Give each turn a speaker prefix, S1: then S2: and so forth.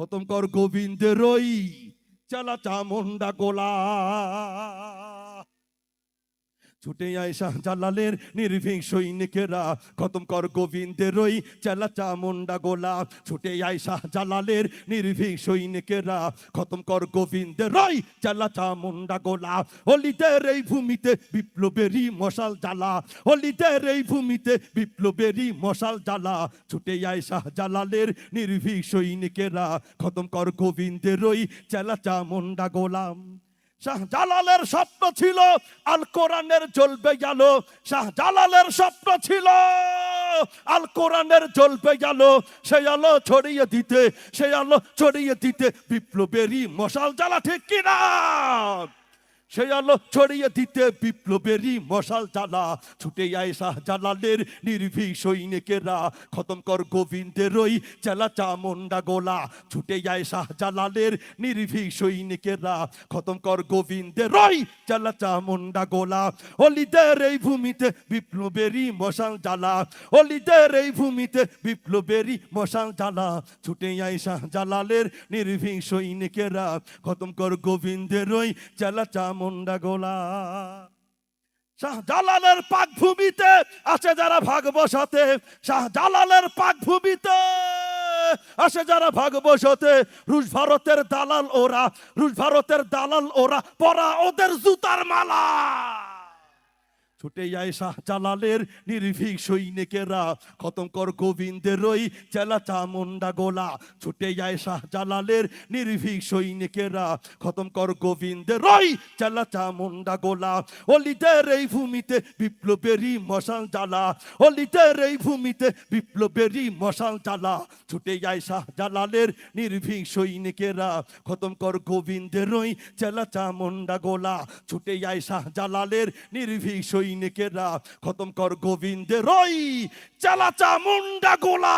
S1: খতম কর গোবিন্দ রই চালা চামুন্ডা গোলা। ছুটে আয় শাহজালালের নির্ভীক সৈনিকেরা খতম কর গোবিন্দের ওই চেলা চামুন্ডা গোলা। ছুটে আয় শাহজালালের নির্ভীক সৈনিকেরা খতম কর গোবিন্দের ওই চেলা চামুন্ডা গোলা। অলিদের এই ভূমিতে বিপ্লবেরই মশাল জ্বালা। অলিদের এই ভূমিতে বিপ্লবেরই মশাল জ্বালা। ছুটে আয় শাহজালালের নির্ভীক সৈনিকেরা খতম কর গোবিন্দের ওই চেলা চামুন্ডা গোলাম। শাহজালালের স্বপ্ন ছিল, আল কোরআনের জ্বলবে গেল শাহজালালের স্বপ্ন ছিল, আল কোরআনের জ্বলবে গেল সেই আলো ছড়িয়ে দিতে, সেই আলো ছড়িয়ে দিতে বিপ্লবেরই মশাল জ্বালা, ঠিক কিনা? সেই আলো ছড়িয়ে দিতে বিপ্লবেরই মশাল জ্বালা। ছুটে আয় শাহজালালের নির্ভীক সৈনিকেরা খতম কর গোবিন্দের ওই চেলা চামুন্ডা গোলা। ছুটে যায় শাহজালালের নির্ভীক সৈনিকেরা খতম কর গোবিন্দের ওই চেলা চামুন্ডা গোলা। অলিদের এই ভূমিতে বিপ্লবেরই মশাল জ্বালা। অলিদের এই ভূমিতে বিপ্লবেরই মশাল জ্বালা। ছুটে যায় শাহজালালের নির্ভীক সৈনিকেরা খতম কর গোবিন্দের ওই চেলা চামুন্ডা গোলা। শাহজালালের পাক ভূমিতে আছে যারা ভাগ বসাতে, শাহজালালের পাক ভূমিতে আছে যারা ভাগ বসাতে। রুশ ভারতের দালাল ওরা, রুশ ভারতের দালাল ওরা, পরা ওদের জুতার মালা। ছুটে যায় শাহজালালের নির্ভীক সৈনিকেরা। খতম কর গোবিন্দের ওই চেলা চামুন্ডা গোলা। ছুটে যায় শাহজালালের নির্ভীক সৈনিকেরা। খতম কর গোবিন্দের ওই চেলা চামুন্ডা গোলা। অলিদের এই ভূমিতে বিপ্লবেরই মশাল জ্বালা। অলিদের এই ভূমিতে বিপ্লবেরই মশাল জ্বালা। ছুটে যায় শাহজালালের নির্ভীক সৈনিকেরা। খতম কর গোবিন্দের ওই চেলা চামুন্ডা গোলা। ছুটে যায় শাহজালালের নির্ভীক সৈনিকেরা খতম কর গোবিন্দের রই চালাচা মুন্ডা গোলা